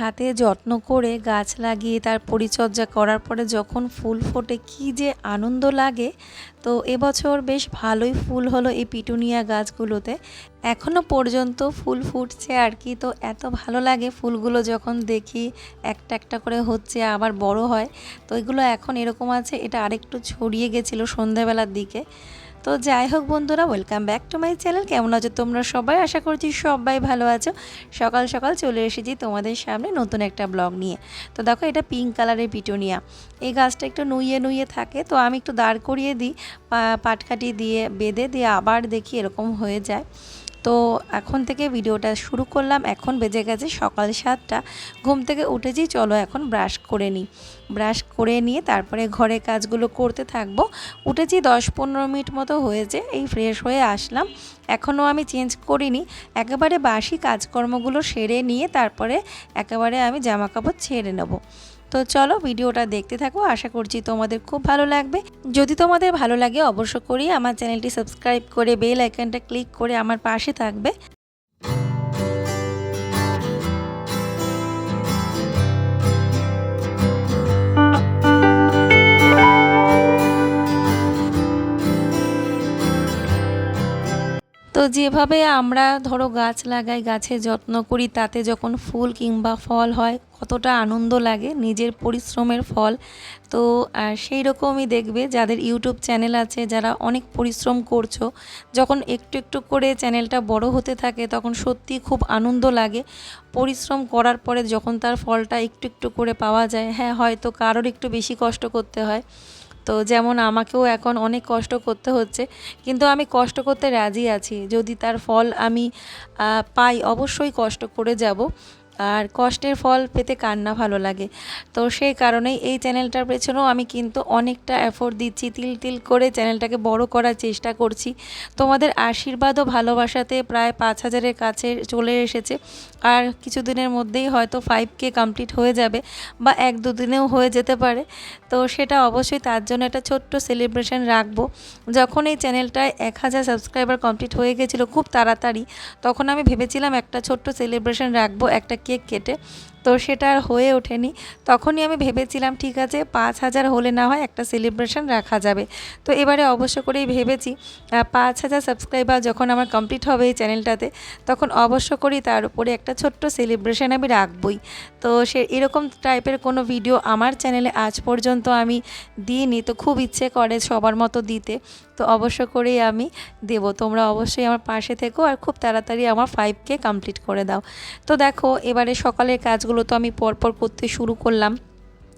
হাতে যত্ন করে গাছ লাগিয়ে তার পরিচর্যা করার পরে যখন ফুল ফোটে কি যে আনন্দ লাগে। তো এবছর বেশ ভালোই ফুল হলো এই পিটুনিয়া গাছগুলোতে। এখনও পর্যন্ত ফুল ফুটছে আর কি। তো এত ভালো লাগে ফুলগুলো যখন দেখি, একটা একটা করে হচ্ছে আবার বড় হয়। তো এগুলো এখন এরকম আছে, এটা আরেকটু ছড়িয়ে গেছিল সন্ধ্যাবেলার দিকে। তো যাই হোক বন্ধুরা welcome back to my channel কেমন আছো তোমরা সবাই? আশা করছি সবাই ভালো আছো। সকাল সকাল চলে এসেছি তোমাদের সামনে নতুন একটা ব্লগ নিয়ে। তো দেখো, এটা পিঙ্ক কালারের পিটোনিয়া। এই গাছটা একটু নুইয়ে নুইয়ে থাকে, তো আমি একটু দাঁড় করিয়ে দিই পাটকাটি দিয়ে, বেঁধে দিয়ে আবার দেখি এরকম হয়ে যায়। তো এখন থেকে ভিডিওটা শুরু করলাম। এখন বেজে গেছে সকাল সাতটা। ঘুম থেকে উঠেছি, চলো এখন ব্রাশ করে নিই। ব্রাশ করে নিয়ে তারপরে ঘরে কাজগুলো করতে থাকব। উঠেছি দশ পনেরো মিনিট মতো হয়েছে, এই ফ্রেশ হয়ে আসলাম। এখনও আমি চেঞ্জ করিনি। একেবারে বাসি কাজকর্মগুলো সেরে নিয়ে তারপরে একেবারে আমি জামা কাপড় ছেড়ে নেব। তো চলো ভিডিওটা দেখতে থাকো। আশা করছি তোমাদের খুব ভালো লাগবে। যদি তোমাদের ভালো লাগে অবশ্য করি, আমার চ্যানেলটি সাবস্ক্রাইব করে বেল আইকনটা ক্লিক করে আমার পাশে থাকবে। তো যেভাবে আমরা ধরো গাছ লাগাই গাছের যত্ন করি, তাতে যখন ফুল কিংবা ফল হয়, কতটা আনন্দ লাগে, নিজের পরিশ্রমের ফল। তো সেই রকমই দেখবে যাদের ইউটিউব চ্যানেল আছে, যারা অনেক পরিশ্রম করছ, যখন একটু একটু করে চ্যানেলটা বড় হতে থাকে, তখন সত্যি খুব আনন্দ লাগে। পরিশ্রম করার পরে যখন তার ফলটা একটু একটু করে পাওয়া যায় হ্যাঁ হয়তো কারোর একটু বেশি কষ্ট করতে হয়। তো যেমন আমাকেও এখন অনেক কষ্ট করতে হচ্ছে, কিন্তু আমি কষ্ট করতে রাজি আছি। যদি তার ফল আমি পাই, অবশ্যই কষ্ট করে যাব। আর কষ্টের ফল পেতে কার না ভালো লাগে। তো সেই কারণেই এই চ্যানেলটার পেছনেও আমি কিন্তু অনেকটা এফোর্ট দিচ্ছি, তিল তিল করে চ্যানেলটাকে বড় করার চেষ্টা করছি। তোমাদের আশীর্বাদ ও ভালোবাসাতে প্রায় পাঁচ হাজারের কাছে চলে এসেছে। আর কিছুদিনের মধ্যেই হয়তো ফাইভ কে কমপ্লিট হয়ে যাবে বা এক দুদিনেও হয়ে যেতে পারে। তো সেটা অবশ্যই তার জন্য একটা ছোট্ট সেলিব্রেশন রাখব। যখন এই চ্যানেলটায় এক হাজার সাবস্ক্রাইবার কমপ্লিট হয়ে গেছিল খুব তাড়াতাড়ি, তখন আমি ভেবেছিলাম একটা ছোট্ট সেলিব্রেশন রাখব, একটা কেক কেটে তো সেটা আর হয়ে ওঠেনি। তখনই আমি ভেবেছিলাম, ঠিক আছে, পাঁচ হাজার হলে না হয় একটা সেলিব্রেশন রাখা যাবে। তো এবারে অবশ্য করেই ভেবেছি পাঁচ হাজার সাবস্ক্রাইবার যখন আমার কমপ্লিট হবে এই চ্যানেলটাতে তখন অবশ্য করি তার উপরে একটা ছোট্ট সেলিব্রেশন আমি রাখবই। তো সে এরকম টাইপের কোনো ভিডিও আমার চ্যানেলে আজ পর্যন্ত আমি দিইনি। তো খুব ইচ্ছে করে সবার মতো দিতে। তো অবশ্য করেই আমি দেব। তোমরা অবশ্যই আমার পাশে থেকো আর খুব তাড়াতাড়ি আমার ফাইভকে কমপ্লিট করে দাও। তো দেখো, এবারে সকালের কাজগুলো তো আমি পরপর করতে শুরু করলাম।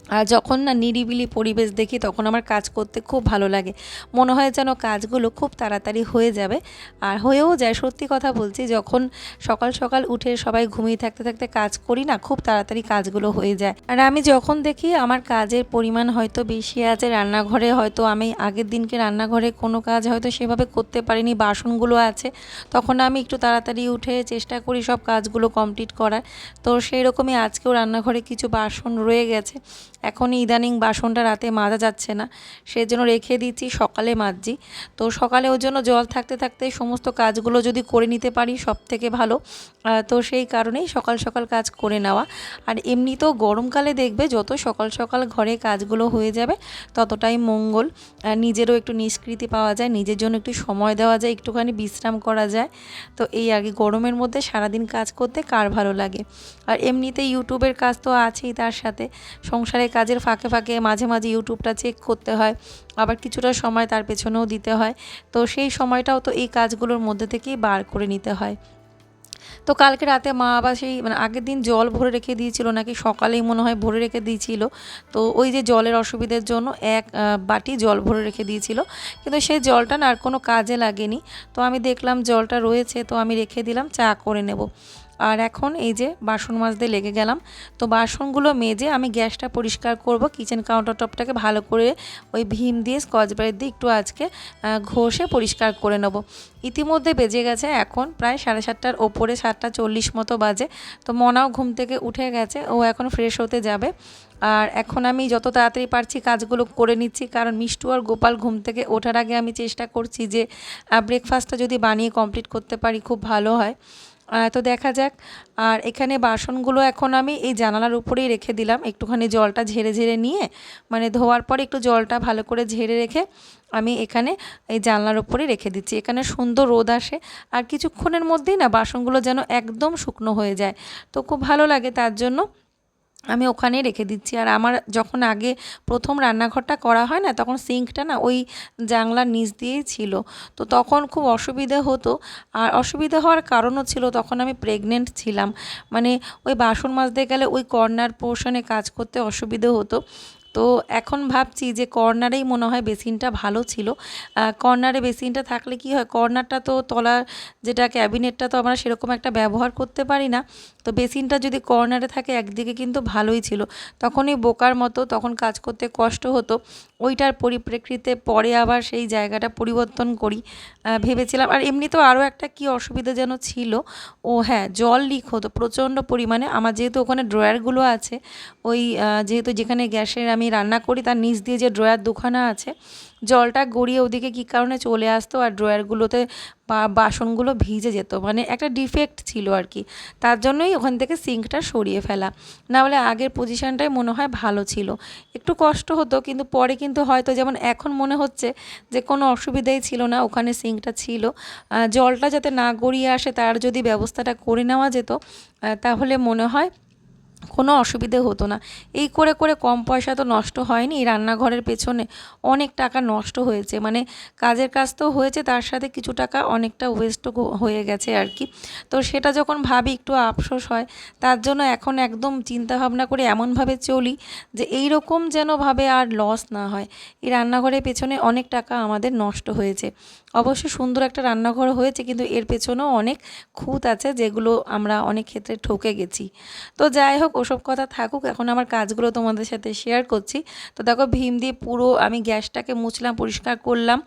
আর যখন না নিরিবিলি পরিবেশ দেখি, তখন আমার কাজ করতে খুব ভালো লাগে। মনে হয় যেন কাজগুলো খুব তাড়াতাড়ি হয়ে যাবে। আর হয়েও যায়, সত্যি কথা বলছি, যখন সকাল সকাল উঠে সবাই ঘুমিয়ে থাকতে থাকতে কাজ করি না, খুব তাড়াতাড়ি কাজগুলো হয়ে যায়। আর আমি যখন দেখি আমার কাজের পরিমাণ হয়তো বেশি আছে, রান্নাঘরে হয়তো আমি আগের দিনকে রান্নাঘরে কোনো কাজ হয়তো সেভাবে করতে পারিনি, বাসনগুলো আছে, তখন আমি একটু তাড়াতাড়ি উঠে চেষ্টা করি সব কাজগুলো কমপ্লিট করার। তো সেই রকমই আজকেও রান্নাঘরে কিছু বাসন রয়ে গেছে। এখন ইদানিং বাসনটা রাতে মাজা যাচ্ছে না। সেজন্য রেখে দিচ্ছি, সকালে মাজছি। তো সকালে ওর জন্য জল থাকতে থাকতে সমস্ত কাজগুলো যদি করে নিতে পারি সব থেকে ভালো তো সেই কারণেই সকাল সকাল কাজ করে নেওয়া। আর এমনিতেও গরমকালে দেখবে যত সকাল সকাল ঘরে কাজগুলো হয়ে যাবে ততটাই মঙ্গল। নিজেরও একটু নিষ্কৃতি পাওয়া যায়, নিজের জন্য একটু সময় দেওয়া যায়, একটুখানি বিশ্রাম করা যায়। তো এই আগে গরমের মধ্যে সারাদিন কাজ করতে কার ভালো লাগে? আর এমনিতে ইউটিউবের কাজ তো আছেই তার সাথে। সংসারে কাজের ফাঁকে ফাঁকে মাঝে মাঝে ইউটিউবটা চেক করতে হয়, আবার কিছুটা সময় তার পেছনেও দিতে হয়। তো সেই সময়টাও তো এই কাজগুলোর মধ্যে থেকেই বার করে নিতে হয়। তো কালকে রাতে মা আবার সেই মানে আগের দিন জল ভরে রেখে দিয়েছিল, নাকি সকালেই মনে হয় ভরে রেখে দিয়েছিল। তো ওই যে জলের অসুবিধার জন্য এক বাটি জল ভরে রেখে দিয়েছিল। কিন্তু সেই জলটা না আর কোনো কাজে লাগেনি। তো আমি দেখলাম জলটা রয়েছে, তো আমি রেখে দিলাম, চা করে নেব। আর এখন এই যে বাসন মাজতে লেগে গেলাম, তো বাসনগুলো মেজে আমি গ্যাসটা পরিষ্কার করব। কিচেন কাউন্টার টপটাকে ভালো করে ওই ভীম দিয়ে স্কচ ব্রাইট দিয়ে একটু আজকে ঘষে পরিষ্কার করে নেব। ইতিমধ্যে বেজে গেছে এখন প্রায় সাড়ে সাতটার ওপরে, সাতটা চল্লিশ মতো বাজে। তো মনাও ঘুম থেকে উঠে গেছে, ও এখন ফ্রেশ হতে যাবে। আর এখন আমি যত তাড়াতাড়ি পারছি কাজগুলো করে নিচ্ছি, কারণ মিষ্টু আর গোপাল ঘুম থেকে ওঠার আগে আমি চেষ্টা করছি যে ব্রেকফাস্টটা যদি বানিয়ে কমপ্লিট করতে পারি, খুব ভালো হয়। তো দেখা যাক। আর এখানে বাসনগুলো এখন আমি এই জানালার উপরেই রেখে দিলাম। একটুখানি জলটা ঝেড়ে ঝেড়ে নিয়ে মানে ধোয়ার পর একটু জলটা ভালো করে ঝেড়ে রেখে আমি এখানে এই জানলার উপরেই রেখে দিচ্ছি। এখানে সুন্দর রোদ আসে। আর কিছুক্ষণের মধ্যেই না, বাসনগুলো যেন একদম শুকনো হয়ে যায়। তো খুব ভালো লাগে তার জন্য। আমি ওখানেই রেখে দিচ্ছি। আর আমার যখন আগে প্রথম রান্নাঘরটা করা হয় না, তখন সিঙ্কটা না ওই জানলার নিচ দিয়েই ছিল। তো তখন খুব অসুবিধে হতো। আর অসুবিধা হওয়ার কারণও ছিল তখন আমি প্রেগনেন্ট ছিলাম। মানে ওই বাসন মাজতে গেলে ওই কর্নার পোর্শনে কাজ করতে অসুবিধে হতো। তো এখন ভাবছি যে কর্নারেই মনে হয় বেসিনটা ভালো ছিল। কর্নারে বেসিনটা থাকলে কি হয় কর্নারটা তো তলার যেটা ক্যাবিনেটটা তো আমরা সেরকম একটা ব্যবহার করতে পারি না। তো বেসিনটা যদি কর্নারে থাকে, একদিকে কিন্তু ভালোই ছিল। তখনই বোকার মতো তখন কাজ করতে কষ্ট হতো। ওইটার পরিপ্রেক্ষিতে পরে আবার সেই জায়গাটা পরিবর্তন করি ভেবেছিলাম। আর এমনিতেও আরও একটা কি অসুবিধা যেন ছিল, ও হ্যাঁ জল লিক হতো প্রচণ্ড পরিমাণে। আমার যেহেতু ওখানে ড্রয়ারগুলো আছে, ওই যেহেতু যেখানে গ্যাসের আমি রান্না করি, তার নিচ দিয়ে যে ড্রয়ার দুখানা আছে জলটা গড়িয়ে ওদিকে কী কারণে চলে আসতো আর ড্রয়ারগুলোতে বা বাসনগুলো ভিজে যেত? মানে একটা ডিফেক্ট ছিল আর কি। তার জন্যই ওখান থেকে সিঙ্কটা সরিয়ে ফেলা। না হলে আগের পজিশানটাই মনে হয় ভালো ছিল। একটু কষ্ট হতো, কিন্তু পরে কিন্তু হয়তো যেমন এখন মনে হচ্ছে যে কোনো অসুবিধাই ছিল না, ওখানে সিঙ্কটা ছিল। জলটা যাতে না গড়িয়ে আসে, তার যদি ব্যবস্থাটা করে নেওয়া যেত তাহলে মনে হয় কোনো অসুবিধে হতো না। এই করে করে কম পয়সা তো নষ্ট হয়নি। রান্নাঘরের পেছনে অনেক টাকা নষ্ট হয়েছে। মানে কাজের কাজ তো হয়েছে, তার সাথে কিছু টাকা অনেকটা ওয়েস্টও হয়ে গেছে আর কি। তো সেটা যখন ভাবি একটু আফসোস হয়, তার জন্য এখন একদম চিন্তা ভাবনা করে এমনভাবে চলি যে এই রকম যেন ভাবে আর লস না হয়। এই রান্নাঘরের পেছনে অনেক টাকা আমাদের নষ্ট হয়েছে। অবশ্য সুন্দর একটা রান্নাঘর হয়েছে, কিন্তু এর পেছনেও অনেক খুঁত আছে যেগুলো আমরা অনেক ক্ষেত্রে ঠকে গেছি। তো যাই হোক, ওসব কথা থাকুক, এখন আমার কাজগুলো তোমাদের সাথে শেয়ার করছি। তো দেখো, ভীম দিয়ে পুরো আমি গ্যাসটাকে মুছলাম, পরিষ্কার করলাম,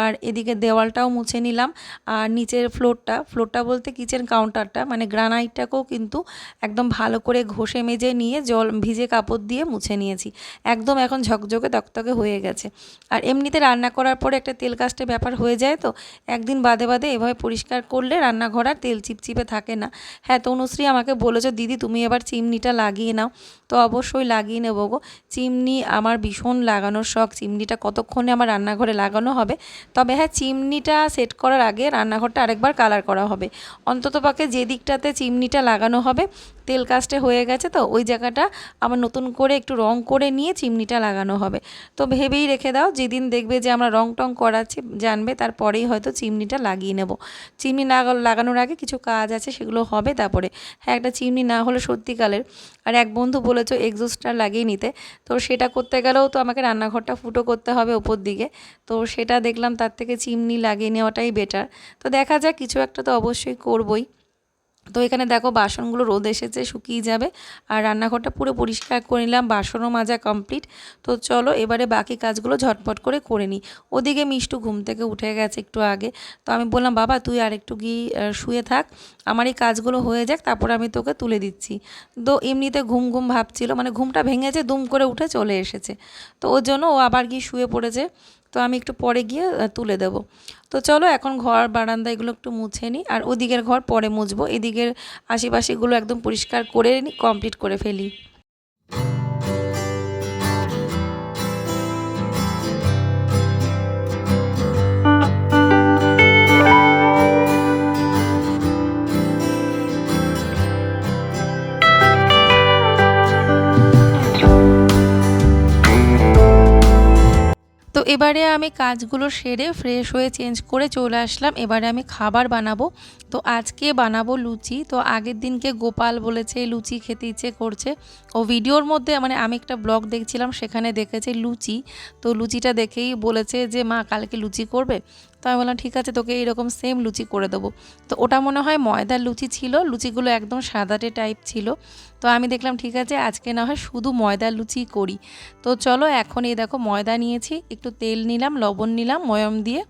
আর এদিকে দেওয়ালটাও মুছে নিলাম, আর নিচের ফ্লোরটা ফ্লোরটা বলতে কিচেন কাউন্টারটা মানে গ্রানাইটটাকেও কিন্তু একদম ভালো করে ঘষে মেজে নিয়ে জল ভিজে কাপড় দিয়ে মুছে নিয়েছি। একদম এখন ঝকঝকে তকতকে হয়ে গেছে। আর এমনিতে রান্না করার পরে একটা তেল কাস্টে ব্যাপার হয়ে যায় তো? একদিন বাদে বাদে এভাবে পরিষ্কার করলে রান্নাঘর আর তেল চিপচিপে থাকে না। হ্যাঁ তনুশ্রী আমাকে বলেছ, দিদি, তুমি এবার চিমনিটা লাগিয়ে নাও। তো অবশ্যই লাগিয়ে নেব গো। চিমনি আমার ভীষণ লাগানোর শখ। চিমনিটা কতক্ষণে আমার রান্নাঘরে লাগানো হবে? তবে হ্যাঁ চিমনিটা সেট করার আগে রান্নাঘরটা আরেকবার কালার করা হবে। অন্ততপক্ষে যে দিকটাতে চিমনিটা লাগানো হবে তেল কাস্টে হয়ে গেছে তো, ওই জায়গাটা আবার নতুন করে একটু রং করে নিয়ে চিমনিটা লাগানো হবে। তো ভেবেই রেখে দাও, যেদিন দেখবে যে আমরা রং টং করাচ্ছি, জানবে তারপরেই হয়তো চিমনিটা লাগিয়ে নেব। চিমনি লাগানোর আগে কিছু কাজ আছে, সেগুলো হবে তারপরে। হ্যাঁ একটা চিমনি না হলে সত্যিকালের আর এক বন্ধু বলেছ এক্সস্টার লাগিয়ে নিতে। তো সেটা করতে গেলেও তো আমাকে রান্নাঘরটা ফুটো করতে হবে ওপর দিকে। তো সেটা দেখলাম তার থেকে চিমনি লাগিয়ে নেওয়াটাই বেটার তো দেখা যাক, কিছু একটা তো অবশ্যই করবই। তো এখানে দেখো বাসনগুলো রোদ এসেছে, শুকিয়ে যাবে। আর রান্নাঘরটা পুরো পরিষ্কার করে নিলাম, বাসনও মাজা কমপ্লিট তো চলো এবারে বাকি কাজগুলো ঝটপট করে করে নিই। ওদিকে মিষ্টু ঘুম থেকে উঠে গেছে একটু আগে। তো আমি বললাম, বাবা, তুই আর একটু গিয়ে শুয়ে থাক। আমার এই কাজগুলো হয়ে যাক, তারপর আমি তোকে তুলে দিচ্ছি। তো এমনিতে ঘুম ঘুম ভাবছিল মানে ঘুমটা ভেঙেছে, দুম করে উঠে চলে এসেছে। তো ওর জন্য ও আবার গিয়ে শুয়ে পড়েছে। তো আমি একটু পরে গিয়ে তুলে দেব। তো চলো এখন ঘর বারান্দা এগুলো একটু মুছে নিই। আর ওদিকের ঘর পরে মুছবো। এদিকের আশেপাশেগুলো একদম পরিষ্কার করে নিই কমপ্লিট করে ফেলি। এবারে আমি কাজগুলো সেরে ফ্রেশ হয়ে চেঞ্জ করে চলে আসলাম। এবারে আমি খাবার বানাবো। তো আজকে বানাবো লুচি। তো আগের দিনকে গোপাল বলেছে, লুচি খেতে ইচ্ছে করছে। ও ভিডিওর মধ্যে মানে আমি একটা ব্লগ দেখছিলাম, সেখানে দেখেছে লুচি। তো লুচিটা দেখেই বলেছে যে, মা, কালকে লুচি করবে? তো আমি বললাম, ঠিক আছে, তোকে এইরকম সেম লুচি করে দেবো। তো ওটা মনে হয় ময়দার লুচি ছিল, লুচিগুলো একদম সাদাটে টাইপ ছিল। তো আমি দেখলাম, ঠিক আছে, আজকে না হয় শুধু ময়দার লুচি করি। তো চলো, এখন এই দেখো ময়দা নিয়েছি, একটু তেল নিলাম, লবণ নিলাম, ময়ম দিয়ে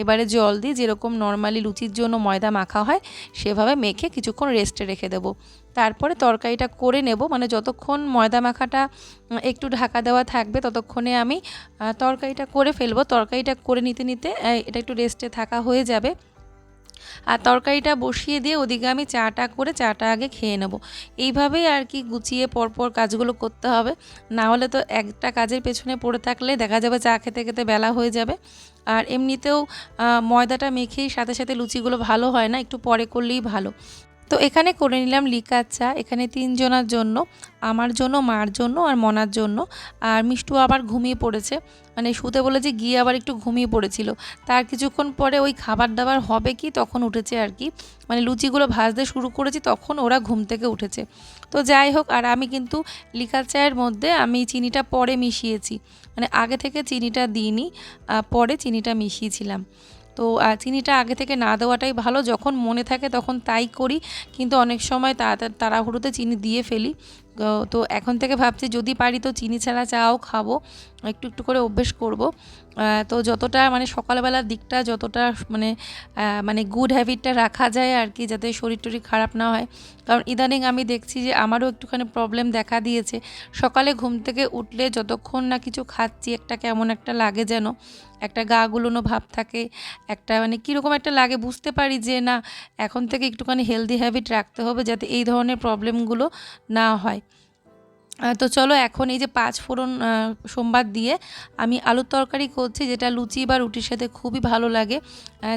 এবারে জল দিয়ে যেরকম নর্মালি লুচির জন্য ময়দা মাখা হয়, সেভাবে মেখে কিছুক্ষণ রেস্টে রেখে দেবো। তারপরে তরকারিটা করে নেব। মানে যতক্ষণ ময়দা মাখাটা একটু ঢাকা দেওয়া থাকবে, ততক্ষণে আমি তরকারিটা করে ফেলব। তরকারিটা করে নিতে নিতে এটা একটু রেস্টে থাকা হয়ে যাবে। আর তরকারিটা বসিয়ে দিয়ে ওদিকে আমি চাটা করে, চাটা আগে খেয়ে নেব। এইভাবেই আর কি গুছিয়ে পরপর কাজগুলো করতে হবে। না হলে তো একটা কাজের পেছনে পড়ে থাকলে দেখা যাবে চা খেতে খেতে বেলা হয়ে যাবে। আর এমনিতেও ময়দাটা মেখেই সাথে সাথে লুচিগুলো ভালো হয় না, একটু পরে করলেই ভালো। তো এখানে করে নিলাম লিকার চা। এখানে তিনজনার জন্য, আমার জন্য, মার জন্য আর মনার জন্য। আর মিষ্টু আবার ঘুমিয়ে পড়েছে। মানে শুতে বলেছে গিয়ে আবার একটু ঘুমিয়ে পড়েছিল। তার কিছুক্ষণ পরে ওই খাবার দাবার হবে কি তখন উঠেছে আর কি। মানে লুচিগুলো ভাজতে শুরু করেছি তখন ওরা ঘুম থেকে উঠেছে। তো যাই হোক, আর আমি কিন্তু লিকার চায়ের মধ্যে আমি চিনিটা পরে মিশিয়েছি। মানে আগে থেকে চিনিটা দিইনি পরে চিনিটা মিশিয়েছিলাম। তো চিনিটা আগে থেকে না দেওয়াটাই ভালো। যখন মনে থাকে তখন তাই করি। কিন্তু অনেক সময় তাড়াহুড়োতে চিনি দিয়ে ফেলি। তো এখন থেকে ভাবছি যদি পারি তো চিনি ছাড়া চাও খাব। একটু একটু করে অভ্যেস করব। তো যতটা মানে সকালবেলার দিকটা যতটা মানে মানে গুড হ্যাবিটটা রাখা যায় আর কি, যাতে শরীর টরীর খারাপ না হয়। কারণ ইদানিং আমি দেখছি যে আমারও একটুখানি প্রবলেম দেখা দিয়েছে। সকালে ঘুম থেকে উঠলে যতক্ষণ না কিছু খাচ্ছি, একটা কেমন একটা লাগে যেন, একটা গা গুলোনো ভাব থাকে, একটা মানে কীরকম একটা লাগে বুঝতে পারি যে না, এখন থেকে একটুখানি হেলদি হ্যাবিট রাখতে হবে যাতে এই ধরনের প্রবলেমগুলো না হয়। তো চলো এখন এই যে পাঁচ ফোড়ন সোমবার দিয়ে আমি আলুর তরকারি করছি, যেটা লুচি বা রুটির সাথে খুবই ভালো লাগে।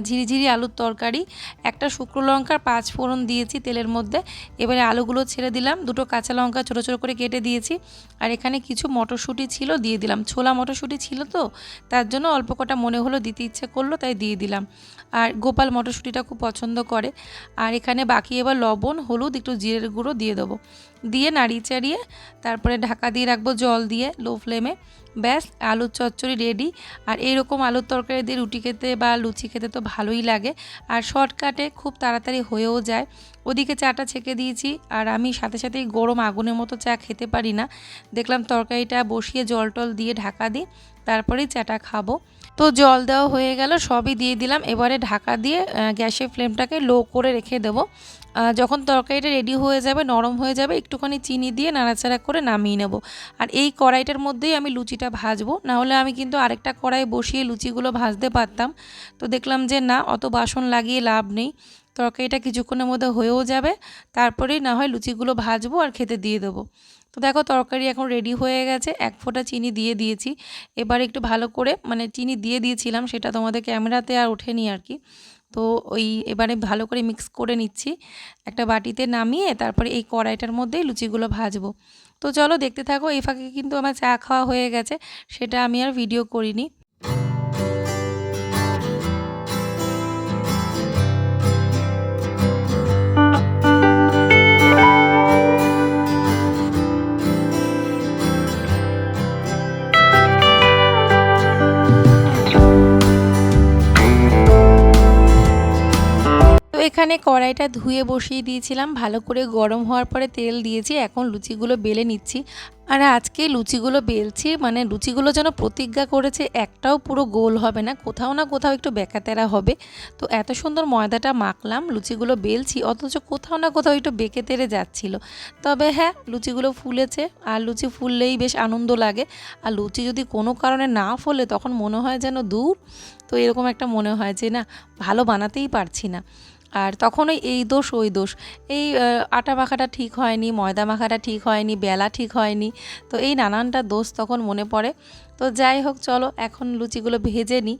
ঝিরিঝিরি আলুর তরকারি, একটা শুকনো লঙ্কার পাঁচ ফোড়ন দিয়েছি তেলের মধ্যে। এবারে আলুগুলো ছেড়ে দিলাম, দুটো কাঁচা লঙ্কা ছোটো ছোটো করে কেটে দিয়েছি। আর এখানে কিছু মটরশুঁটি ছিল, দিয়ে দিলাম। ছোলা মটরশুঁটি ছিল তো, তার জন্য অল্প কটা মনে হলো, দিতে ইচ্ছে করল, তাই দিয়ে দিলাম। আর গোপাল মটরশুঁটিটা খুব পছন্দ করে। আর এখানে বাকি এবার লবণ, হলুদ, একটু জিরের গুঁড়ো দিয়ে দেবো। দিয়ে নাড়িয়ে চাড়িয়ে তারপরে ঢাকা দিয়ে রাখব জল দিয়ে লো ফ্লেমে ব্যাস, আলুর চচ্চড়ি রেডি আর এইরকম আলুর তরকারি দিয়ে রুটি খেতে বা লুচি খেতে তো ভালোই লাগে। আর শর্টকাটে খুব তাড়াতাড়ি হয়েও যায়। ওদিকে চাটা ছেঁকে দিয়েছি। আর আমি সাথে সাথেই গরম আগুনের মতো চা খেতে পারি না। দেখলাম তরকারিটা বসিয়ে জল টল দিয়ে ঢাকা দিই। তারপরেই চাটা খাব। তো জল দেওয়া হয়ে গেল, সবই দিয়ে দিলাম। এবারে ঢাকা দিয়ে গ্যাসের ফ্লেমটাকে লো করে রেখে দেবো। যখন তরকারিটা রেডি হয়ে যাবে, নরম হয়ে যাবে, একটুখানি চিনি দিয়ে নাড়াচাড়া করে নামিয়ে নেব। আর এই কড়াইটার মধ্যেই আমি লুচিটা ভাজবো। নাহলে আমি কিন্তু আরেকটা কড়াই বসিয়ে লুচিগুলো ভাজতে পারতাম। তো দেখলাম যে না, অত বাসন লাগিয়ে লাভ নেই। তরকারিটা কিছুক্ষণের মধ্যে হয়েও যাবে। তারপরেই না হয় লুচিগুলো ভাজবো আর খেতে দিয়ে দেবো। তো দেখো তরকারি এখন রেডি হয়ে গেছে। এক ফোঁটা চিনি দিয়ে দিয়েছি। এবার একটু ভালো করে মানে চিনি দিয়ে দিয়েছিলাম, সেটা তোমাদের ক্যামেরাতে আর ওঠেনি আর কি। তো ওই এবারে ভালো করে মিক্স করে নিচ্ছি। একটা বাটিতে নামিয়ে তারপরে এই কড়াইটার মধ্যেই লুচিগুলো ভাজবো। তো চলো দেখতে থাকো, এই ফাঁকে কিন্তু আমার চা খাওয়া হয়ে গেছে, সেটা আমি আর ভিডিও করিনি। এখানে কড়াইটা ধুয়ে বসিয়ে দিয়েছিলাম। ভালো করে গরম হওয়ার পরে তেল দিয়েছি। এখন লুচিগুলো বেলে নিচ্ছি। আর আজকে লুচিগুলো বেলছি মানে লুচিগুলো যেন প্রতিজ্ঞা করেছে, একটাও পুরো গোল হবে না। কোথাও না কোথাও একটু বেঁকাতেরা হবে। তো এত সুন্দর ময়দাটা মাখলাম, লুচিগুলো বেলছি, অথচ কোথাও না কোথাও একটু বেঁকে তেরে যাচ্ছিল। তবে হ্যাঁ লুচিগুলো ফুলেছে। আর লুচি ফুললেই বেশ আনন্দ লাগে। আর লুচি যদি কোনো কারণে না ফোলে, তখন মনে হয় যেন দূর তো এরকম একটা মনে হয় যে, না, ভালো বানাতেই পারছি না। আর তখন ওই এই দোষ, ওই দোষ। এই আটা মাখাটা ঠিক হয়নি, ময়দা মাখাটা ঠিক হয়নি, বেলা ঠিক হয়নি। তো এই নানানটা দোষ তখন মনে পড়ে। তো যাই হোক, চলো এখন লুচিগুলো ভেজে নিই।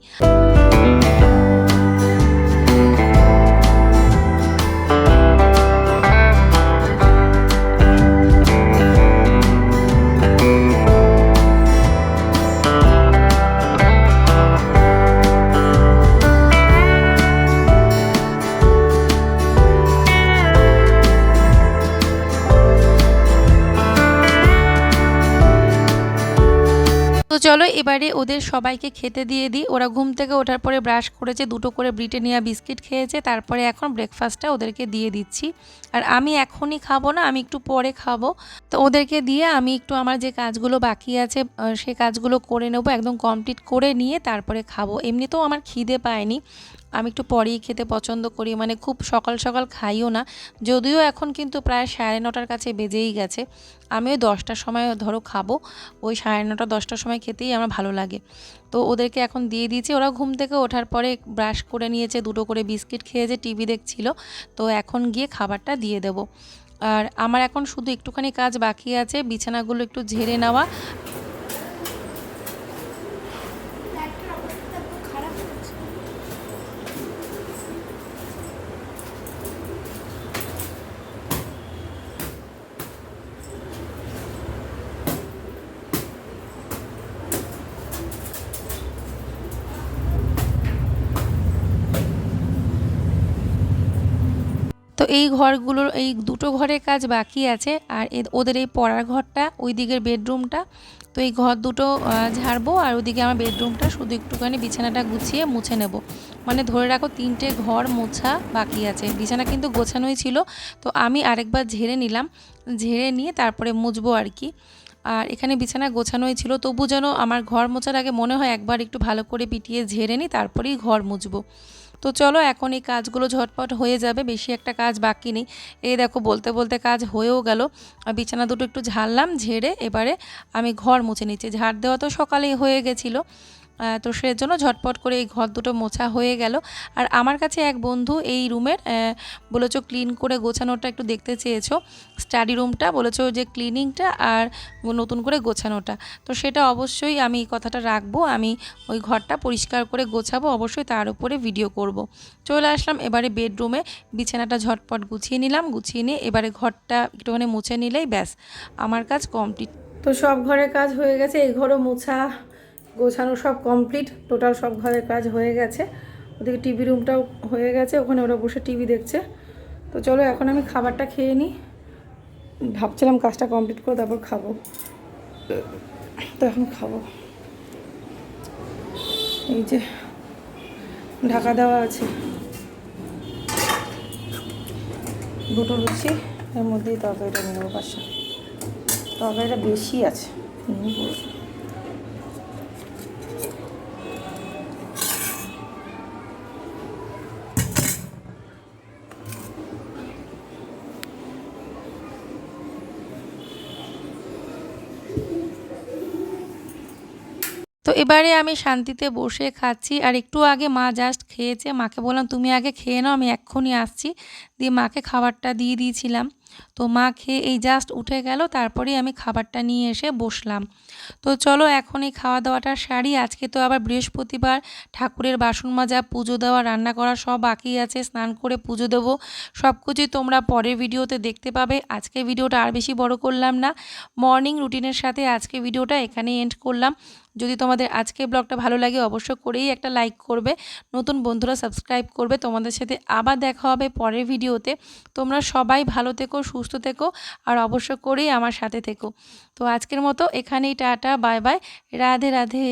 এবারে ওদের সবাইকে খেতে দিয়ে দিই। ওরা ঘুম থেকে ওঠার পরে ব্রাশ করেছে, দুটো করে ব্রিটেনিয়া বিস্কিট খেয়েছে, তারপরে এখন ব্রেকফাস্টটা ওদেরকে দিয়ে দিচ্ছি। আর আমি এখনই খাব না, আমি একটু পরে খাব। তো ওদেরকে দিয়ে আমি একটু আমার যে কাজগুলো বাকি আছে সে কাজগুলো করে নেব, একদম কমপ্লিট করে নিয়ে তারপরে খাব। এমনিতেও আমার খিদে পায়নি। আমি একটু পরেই খেতে পছন্দ করি মানে খুব সকাল সকাল খাইও না। যদিও এখন কিন্তু প্রায় সাড়ে নটার কাছে বেজেই গেছে। আমি ওই দশটার সময় ধরো খাব, ওই সাড়ে নটা, দশটার সময় খেতেই আমার ভালো লাগে। তো ওদেরকে এখন দিয়ে দিয়েছি ওরা ঘুম থেকে ওঠার পরে ব্রাশ করে নিয়েছে, দুটো করে বিস্কিট খেয়েছে, টিভি দেখছিল। তো এখন গিয়ে খাবারটা দিয়ে দেবো। আর আমার এখন শুধু একটুখানি কাজ বাকি আছে, বিছানাগুলো একটু ঝেড়ে নেওয়া লাইটটার অবস্থা খুব খারাপ হয়েছে তো এই ঘরগুলোর, এই দুটো ঘরের কাজ বাকি আছে আর ওদের এই পড়ার ঘরটা, ওই দিকের বেডরুমটা। তো এই ঘর দুটো ঝাড়বো আর ওদিকে আমার বেডরুমটা শুধু একটুখানি বিছানাটা গুছিয়ে মুছে নেব। মানে ধরে রাখো তিনটে ঘর মোছা বাকি আছে। বিছানা কিন্তু গোছানোই ছিল। তো আমি আরেকবার ঝেড়ে নিলাম। ঝেড়ে নিয়ে তারপরে মুছবো আর কি। আর এখানে বিছানা গোছানোই ছিল। তবু যেন আমার ঘর মোছার আগে মনে হয় একবার একটু ভালো করে পিটিয়ে ঝেড়ে নিই, তারপরেই ঘর মুছবো। তো চলো এখন এই কাজগুলো ঝটপট হয়ে যাবে, বেশি একটা কাজ বাকি নেই। এই দেখো বলতে বলতে কাজ হয়েও গেল। বিছানা দুটো একটু ঝাড়লাম, ঝেড়ে এবারে আমি ঘর মুছে নিচ্ছি। ঝাড় দেওয়া তো সকালেই হয়ে গেছিল। তো সেজন্য ঝটপট করে এই ঘর দুটো মোছা হয়ে গেল। আর আমার কাছে এক বন্ধু এই রুমের বলেছ ক্লিন করে গোছানোটা একটু দেখতে চেয়েছো। স্টাডি রুমটা বলেছ যে ক্লিনিংটা আর নতুন করে গোছানোটা। তো সেটা অবশ্যই আমি এই কথাটা রাখব। আমি ওই ঘরটা পরিষ্কার করে গোছাবো, অবশ্যই তার উপরে ভিডিও করব। চলে আসলাম এবারে বেডরুমে বিছানাটা ঝটপট গুছিয়ে নিলাম, গুছিয়ে নিয়ে এবারে ঘরটা একটুখানি মুছে নিলেই ব্যাস। আমার কাজ কমপ্লিট তো সব ঘরের কাজ হয়ে গেছে, এই ঘরও মোছা গোছানো সব কমপ্লিট টোটাল সব ঘরের কাজ হয়ে গেছে। ওদিকে টিভি রুমটাও হয়ে গেছে, ওখানে ওরা বসে টিভি দেখছে। তো চলো এখন আমি খাবারটা খেয়ে নিই। ভাবছিলাম কাজটা কমপ্লিট করে তারপর খাব। তো এখন খাব। এই যে ঢাকা দেওয়া আছে। দুটো লুচি, এর মধ্যেই তরকারিটা নেব পাশে তরকারিটা বেশি আছে। এবারে আমি শান্তিতে বসে খাচ্ছি আর একটু আগে মা জাস্ট খেয়েছে। মাকে বললাম, তুমি আগে খেয়ে নাও, আমি এক্ষুনি আসছি। দিয়ে মাকে খাবারটা দিয়ে দিয়েছিলাম। তো মা খেয়ে এই জাস্ট উঠে গেল, তারপরেই আমি খাবারটা নিয়ে এসে বসলাম। তো চলো, এখন এই খাওয়া দাওয়াটা সারি। আজকে তো আবার বৃহস্পতিবার, ঠাকুরের বাসন মাজা, পুজো দেওয়া, রান্না করা সব বাকি আছে। স্নান করে পুজো দেবো। সব কিছুই তোমরা পরের ভিডিওতে দেখতে পাবে। আজকে ভিডিওটা আর বেশি বড় করলাম না। মর্নিং রুটিনের সাথে আজকে ভিডিওটা এখানেই এন্ড করলাম। যদি তোমাদের আজকে ব্লগটা ভালো লাগে অবশ্য করেই একটা লাইক করবে। নতুন বন্ধুরা সাবস্ক্রাইব করবে। তোমাদের সাথে আবার দেখা হবে পরের ভিডিওতে। তোমরা সবাই ভালো থেকো, সুস্থ থেকো, আর অবশ্য করেই আমার সাথে থেকো। তো আজকের মতো এখানেই tata, bye bye, Radhe Radhe.